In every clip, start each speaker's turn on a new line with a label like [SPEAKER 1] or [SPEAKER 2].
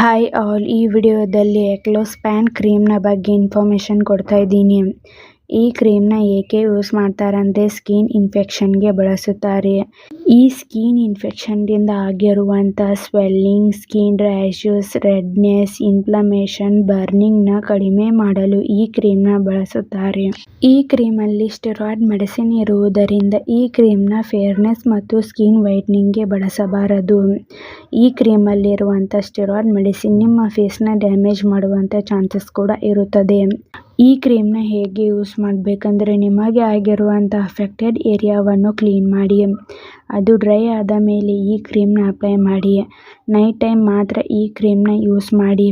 [SPEAKER 1] Hi all ಈ ವಿಡಿಯೋದಲ್ಲಿ ಎಕ್ಲೋಸ್ಪ್ಯಾನ್ ಕ್ರೀಮ್ನ ಬಗ್ಗೆ ಇನ್ಫಾರ್ಮೇಷನ್ ಕೊಡ್ತಾ ಇದ್ದೀನಿ. ಈ ಕ್ರೀಮ್ನ ಏಕೆ ಯೂಸ್ ಮಾಡ್ತಾರಂದರೆ ಸ್ಕಿನ್ ಇನ್ಫೆಕ್ಷನ್ಗೆ ಬಳಸುತ್ತಾರೆ. ಈ ಸ್ಕಿನ್ ಇನ್ಫೆಕ್ಷನ್ನಿಂದ ಆಗಿರುವಂಥ swelling, skin rashes, redness, inflammation, ಬರ್ನಿಂಗ್ನ ಕಡಿಮೆ ಮಾಡಲು ಈ ಕ್ರೀಮ್ನ ಬಳಸುತ್ತಾರೆ. ಈ ಕ್ರೀಮಲ್ಲಿ ಸ್ಟೆರಾಯ್ಡ್ ಮೆಡಿಸಿನ್ ಇರುವುದರಿಂದ ಈ ಕ್ರೀಮ್ನ ಫೇರ್ನೆಸ್ ಮತ್ತು ಸ್ಕಿನ್ ವೈಟ್ನಿಂಗ್ಗೆ ಬಳಸಬಾರದು. ಈ ಕ್ರೀಮಲ್ಲಿರುವಂಥ ಸ್ಟೆರಾಯ್ಡ್ ಮೆಡಿಸಿನ್ ನಿಮ್ಮ ಫೇಸ್ನ ಡ್ಯಾಮೇಜ್ ಮಾಡುವಂಥ ಚಾನ್ಸಸ್ ಕೂಡ ಇರುತ್ತದೆ. ಈ ಕ್ರೀಮ್ನ ಹೇಗೆ ಯೂಸ್ ಮಾಡಬೇಕಂದ್ರೆ ನಿಮಗೆ ಆಗಿರುವಂಥ ಅಫೆಕ್ಟೆಡ್ ಏರಿಯಾವನ್ನು ಕ್ಲೀನ್ ಮಾಡಿ. ಅದು ಡ್ರೈ ಆದ ಮೇಲೆ ಈ ಕ್ರೀಮ್ನ ಅಪ್ಲೈ ಮಾಡಿ. ನೈಟ್ ಟೈಮ್ ಮಾತ್ರ ಈ ಕ್ರೀಮ್ನ ಯೂಸ್ ಮಾಡಿ.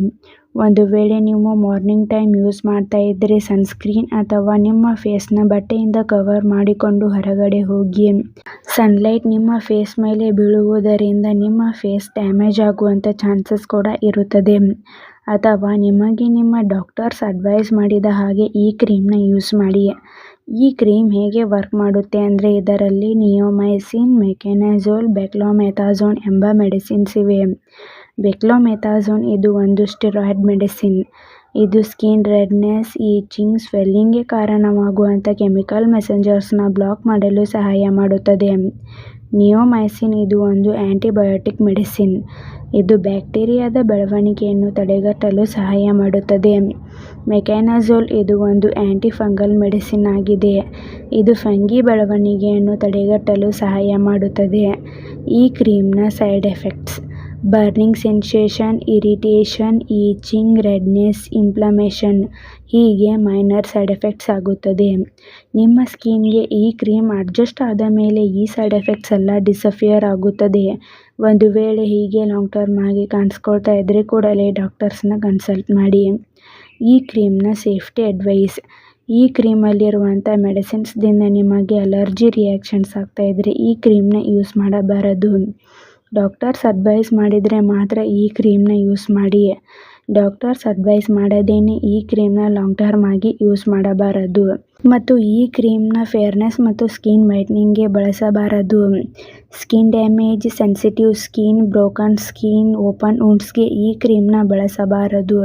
[SPEAKER 1] ಒಂದು ವೇಳೆ ನೀವು ಮಾರ್ನಿಂಗ್ ಟೈಮ್ ಯೂಸ್ ಮಾಡ್ತಾ ಇದ್ದರೆ ಸನ್ಸ್ಕ್ರೀನ್ ಅಥವಾ ನಿಮ್ಮ ಫೇಸ್ನ ಬಟ್ಟೆಯಿಂದ ಕವರ್ ಮಾಡಿಕೊಂಡು ಹೊರಗಡೆ ಹೋಗಿ. ಸನ್ಲೈಟ್ ನಿಮ್ಮ ಫೇಸ್ ಮೇಲೆ ಬೀಳುವುದರಿಂದ ನಿಮ್ಮ ಫೇಸ್ ಡ್ಯಾಮೇಜ್ ಆಗುವಂಥ ಚಾನ್ಸಸ್ ಕೂಡ ಇರುತ್ತದೆ. ಅಥವಾ ನಿಮಗೆ ನಿಮ್ಮ ಡಾಕ್ಟರ್ಸ್ ಅಡ್ವೈಸ್ ಮಾಡಿದ ಹಾಗೆ ಈ ಕ್ರೀಮ್ನ ಯೂಸ್ ಮಾಡಿ. ಈ ಕ್ರೀಮ್ ಹೇಗೆ ವರ್ಕ್ ಮಾಡುತ್ತೆ ಅಂದರೆ ಇದರಲ್ಲಿ ನಿಯೋಮೈಸಿನ್ ಮೆಕೆನಜೋಲ್ ಬೆಕ್ಲೋಮೆಥಾಝೋನ್ ಎಂಬ ಮೆಡಿಸಿನ್ಸ್ ಇವೆ. ಬೆಕ್ಲೋಮೆಥಾಝೋನ್ ಇದು ಒಂದು ಸ್ಟಿರಾಯ್ಡ್ ಮೆಡಿಸಿನ್. ಇದು ಸ್ಕಿನ್ ರೆಡ್ನೆಸ್, ಈಚಿಂಗ್, ಸ್ವೆಲ್ಲಿಂಗ್ಗೆ ಕಾರಣವಾಗುವಂಥ ಕೆಮಿಕಲ್ ಮೆಸೆಂಜರ್ಸ್ನ ಬ್ಲಾಕ್ ಮಾಡಲು ಸಹಾಯ ಮಾಡುತ್ತದೆ. ನಿಯೋಮೈಸಿನ್ ಇದು ಒಂದು ಆಂಟಿಬಯೋಟಿಕ್ ಮೆಡಿಸಿನ್. ಇದು ಬ್ಯಾಕ್ಟೀರಿಯಾದ ಬೆಳವಣಿಗೆಯನ್ನು ತಡೆಗಟ್ಟಲು ಸಹಾಯ ಮಾಡುತ್ತದೆ. ಮೆಕ್ಯಾನಜೋಲ್ ಇದು ಒಂದು ಆಂಟಿಫಂಗಲ್ ಮೆಡಿಸಿನ್ ಆಗಿದೆ. ಇದು ಫಂಗಿ ಬೆಳವಣಿಗೆಯನ್ನು ತಡೆಗಟ್ಟಲು ಸಹಾಯ ಮಾಡುತ್ತದೆ. ಈ ಕ್ರೀಮ್ನ side effects. Burning sensation irritation itching redness inflammation ಹೀಗೆ ಮೈನರ್ ಸೈಡ್ ಎಫೆಕ್ಟ್ಸ್ ಆಗುತ್ತದೆ. ನಿಮ್ಮ ಸ್ಕಿನ್ಗೆ ಈ ಕ್ರೀಮ್ ಅಡ್ಜಸ್ಟ್ ಆದ ಮೇಲೆ ಈ ಸೈಡ್ ಎಫೆಕ್ಟ್ಸ್ ಎಲ್ಲ ಡಿಸಫಿಯರ್ ಆಗುತ್ತದೆ. ಒಂದು ವೇಳೆ ಹೀಗೆ ಲಾಂಗ್ ಟರ್ಮ್ ಆಗಿ ಕಾಣಿಸ್ಕೊಳ್ತಾ ಇದ್ದರೆ ಕೂಡಲೇ ಡಾಕ್ಟರ್ಸ್ನ ಕನ್ಸಲ್ಟ್ ಮಾಡಿ. ಈ ಕ್ರೀಮ್ನ ಸೇಫ್ಟಿ ಅಡ್ವೈಸ್ ಈ ಕ್ರೀಮಲ್ಲಿರುವಂಥ ಮೆಡಿಸಿನ್ಸ್ದಿಂದ ನಿಮಗೆ ಅಲರ್ಜಿ ರಿಯಾಕ್ಷನ್ಸ್ ಆಗ್ತಾ ಇದ್ದರೆ ಈ ಕ್ರೀಮ್ನ ಯೂಸ್ ಮಾಡಬಾರದು. ಡಾಕ್ಟರ್ಸ್ ಅಡ್ವೈಸ್ ಮಾಡಿದರೆ ಮಾತ್ರ ಈ ಕ್ರೀಮ್ನ ಯೂಸ್ ಮಾಡಿ ಡಾಕ್ಟರ್ಸ್ ಅಡ್ವೈಸ್ ಮಾಡದೇನೆ ಈ ಕ್ರೀಮ್ನ ಲಾಂಗ್ ಟರ್ಮ್ ಆಗಿ ಯೂಸ್ ಮಾಡಬಾರದು. ಮತ್ತು ಈ ಕ್ರೀಮ್ನ ಫೇರ್ನೆಸ್ ಮತ್ತು ಸ್ಕಿನ್ ವೈಟ್ನಿಂಗ್ಗೆ ಬಳಸಬಾರದು. Skin damage, sensitive skin, broken skin, open ವುಂಡ್ಸ್ಗೆ ಈ ಕ್ರೀಮ್ನ ಬಳಸಬಾರದು.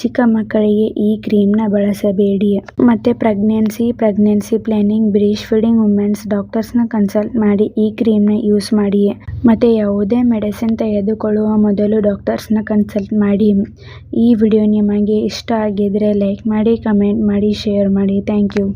[SPEAKER 1] ಚಿಕ್ಕ ಮಕ್ಕಳಿಗೆ ಈ ಕ್ರೀಮ್ನ ಬಳಸಬೇಡಿ ಮತ್ತೆ pregnancy pregnancy planning breast feeding women's ಡಾಕ್ಟರ್ಸ್ನ consult ಮಾಡಿ ಈ ಕ್ರೀಮ್ನ ಯೂಸ್ ಮಾಡಿ ಮತ್ತೆ ಯಾವುದೇ ಮೆಡಿಸಿನ್ ತೆಗೆದುಕೊಳ್ಳುವ ಮೊದಲು ಡಾಕ್ಟರ್ಸ್ನ ಕನ್ಸಲ್ಟ್ ಮಾಡಿ ಈ ವಿಡಿಯೋ ನಿಮಗೆ ಇಷ್ಟ ಆಗಿದ್ರೆ ಲೈಕ್ ಮಾಡಿ, ಕಮೆಂಟ್ ಮಾಡಿ, ಶೇರ್ ಮಾಡಿ. Thank you.